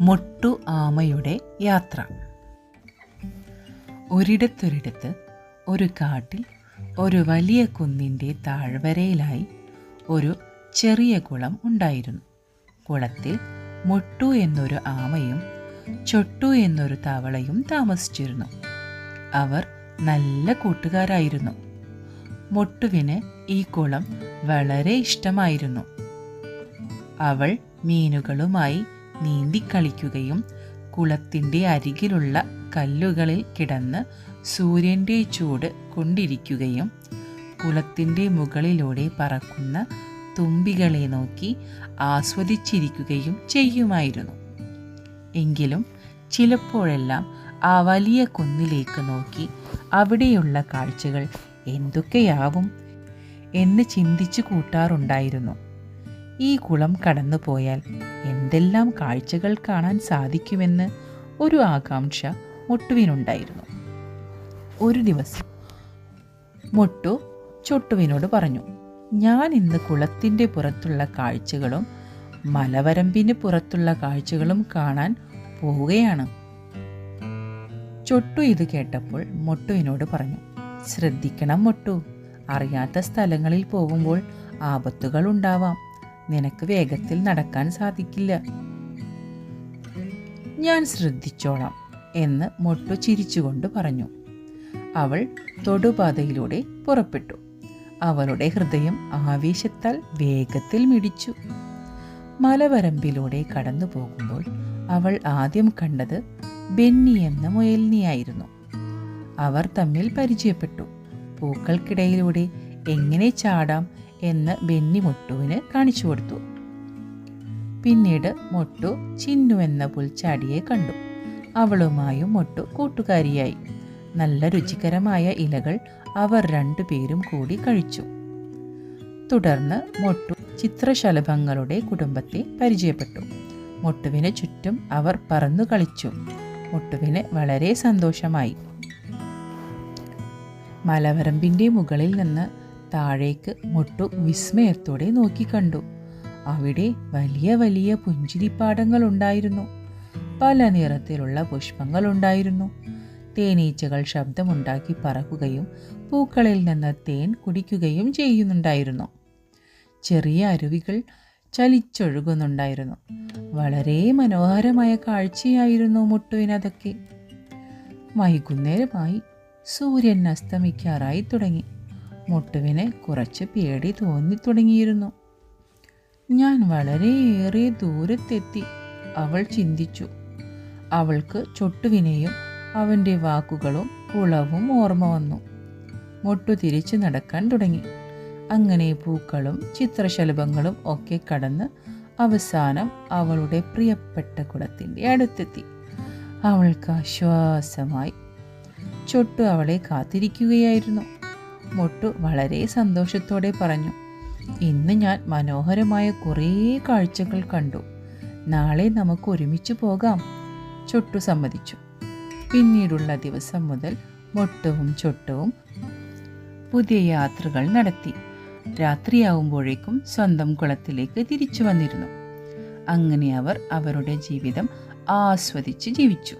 മൊട്ടു ആമയുടെ യാത്ര. ഒരിടത്തൊരിടത്ത് ഒരു കാട്ടിൽ ഒരു വലിയ കുന്നിന്റെ താഴ്വരയിലായി ഒരു ചെറിയ കുളം ഉണ്ടായിരുന്നു. കുളത്തിൽ മൊട്ടു എന്നൊരു ആമയും ചൊട്ടു എന്നൊരു തവളയും താമസിച്ചിരുന്നു. അവർ നല്ല കൂട്ടുകാരായിരുന്നു. മൊട്ടുവിന് ഈ കുളം വളരെ ഇഷ്ടമായിരുന്നു. അവൾ മീനുകളുമായി നീന്തിക്കളിക്കുകയും കുളത്തിന്റെ അരികിലുള്ള കല്ലുകളിൽ കിടന്ന് സൂര്യന്റെ ചൂട് കൊണ്ടിരിക്കുകയും കുളത്തിന്റെ മുകളിലൂടെ പറക്കുന്ന തുമ്പികളെ നോക്കി ആസ്വദിച്ചിരിക്കുകയും ചെയ്യുമായിരുന്നു. എങ്കിലും ചിലപ്പോഴെല്ലാം ആ വലിയ കുന്നിലേക്ക് നോക്കി അവിടെയുള്ള കാഴ്ചകൾ എന്തൊക്കെയാവും എന്ന് ചിന്തിച്ചു കൂട്ടാറുണ്ടായിരുന്നു. ഈ കുളം കടന്നു പോയാൽ എന്തെല്ലാം കാഴ്ചകൾ കാണാൻ സാധിക്കുമെന്ന് ഒരു ആകാംക്ഷ മൊട്ടുവിനുണ്ടായിരുന്നു. ഒരു ദിവസം മൊട്ടു ചൊട്ടുവിനോട് പറഞ്ഞു ഞാൻ ഇന്ന് കുളത്തിന്റെ പുറത്തുള്ള കാഴ്ചകളും മലവരമ്പിന് പുറത്തുള്ള കാഴ്ചകളും കാണാൻ പോവുകയാണ്. ചൊട്ടു ഇത് കേട്ടപ്പോൾ മൊട്ടുവിനോട് പറഞ്ഞു ശ്രദ്ധിക്കണം മൊട്ടു. അറിയാത്ത സ്ഥലങ്ങളിൽ പോകുമ്പോൾ ആപത്തുകൾ ഉണ്ടാവാം. നിനക്ക് വേഗത്തിൽ നടക്കാൻ സാധിക്കില്ല. ഞാൻ ശ്രദ്ധിച്ചോളാം എന്ന് മൊട്ടു ചിരിച്ചുകൊണ്ട് പറഞ്ഞു. അവൾ തൊടുപാതയിലൂടെ പുറപ്പെട്ടു. അവളുടെ ഹൃദയം ആവേശത്താൽ വേഗത്തിൽ മിടിച്ചു. മലവരമ്പിലൂടെ കടന്നു പോകുമ്പോൾ അവൾ ആദ്യം കണ്ടത് ബെന്നി എന്ന മുയലിനിയായിരുന്നു. അവർ തമ്മിൽ പരിചയപ്പെട്ടു. പൂക്കൾക്കിടയിലൂടെ എങ്ങനെ ചാടാം എന്ന് ബെന്നി മൊട്ടുവിന് കാണിച്ചു കൊടുത്തു. പിന്നീട് മൊട്ടു ചിന്നു എന്ന പുൽച്ചാടിയെ കണ്ടു. അവളുമായും മൊട്ടു കൂട്ടുകാരിയായി. നല്ല രുചികരമായ ഇലകൾ അവർ രണ്ടുപേരും കൂടി കഴിച്ചു. തുടർന്ന് മൊട്ടു ചിത്രശലഭങ്ങളുടെ കുടുംബത്തെ പരിചയപ്പെട്ടു. മൊട്ടുവിന് ചുറ്റും അവർ പറന്നു കളിച്ചു. മൊട്ടുവിന് വളരെ സന്തോഷമായി. മലവരമ്പിന്റെ മുകളിൽ നിന്ന് താഴേക്ക് മുട്ടു വിസ്മയത്തോടെ നോക്കിക്കണ്ടു അവിടെ വലിയ വലിയ പുഞ്ചിരിപ്പാടങ്ങൾ ഉണ്ടായിരുന്നു. പല നിറത്തിലുള്ള പുഷ്പങ്ങൾ ഉണ്ടായിരുന്നു. തേനീച്ചകൾ ശബ്ദമുണ്ടാക്കി പറക്കുകയും പൂക്കളിൽ നിന്ന് തേൻ കുടിക്കുകയും ചെയ്യുന്നുണ്ടായിരുന്നു. ചെറിയ അരുവികൾ ചലിച്ചൊഴുകുന്നുണ്ടായിരുന്നു. വളരെ മനോഹരമായ കാഴ്ചയായിരുന്നു മുട്ടുവിനതൊക്കെ. വൈകുന്നേരമായി സൂര്യൻ അസ്തമിക്കാറായി തുടങ്ങി. മുട്ടുവിന് കുറച്ച് പേടി തോന്നി തുടങ്ങിയിരുന്നു. ഞാൻ വളരെയേറെ ദൂരത്തെത്തി. അവൾ ചിന്തിച്ചു. അവൾക്ക് ചൊട്ടുവിനെയും അവന്റെ വാക്കുകളും കുളവും ഓർമ്മ വന്നു. മുട്ടു തിരിച്ചു നടക്കാൻ തുടങ്ങി. അങ്ങനെ പൂക്കളും ചിത്രശലഭങ്ങളും ഒക്കെ കടന്ന് അവസാനം അവളുടെ പ്രിയപ്പെട്ട കുളത്തിന്റെ അടുത്തെത്തി. അവൾക്ക് ആശ്വാസമായി. ചൊട്ടു അവളെ കാത്തിരിക്കുകയായിരുന്നു. മൊട്ടു വളരെ സന്തോഷത്തോടെ പറഞ്ഞു ഇന്ന് ഞാൻ മനോഹരമായ കുറേ കാഴ്ചകൾ കണ്ടു. നാളെ നമുക്ക് ഒരുമിച്ച് പോകാം ചൊട്ടു സമ്മതിച്ചു. പിന്നീടുള്ള ദിവസം മുതൽ മൊട്ടവും ചൊട്ടവും പുതിയ യാത്രകൾ നടത്തി. രാത്രിയാവുമ്പോഴേക്കും സ്വന്തം കുളത്തിലേക്ക് തിരിച്ചു വന്നിരുന്നു. അങ്ങനെ അവർ അവരുടെ ജീവിതം ആസ്വദിച്ച് ജീവിച്ചു.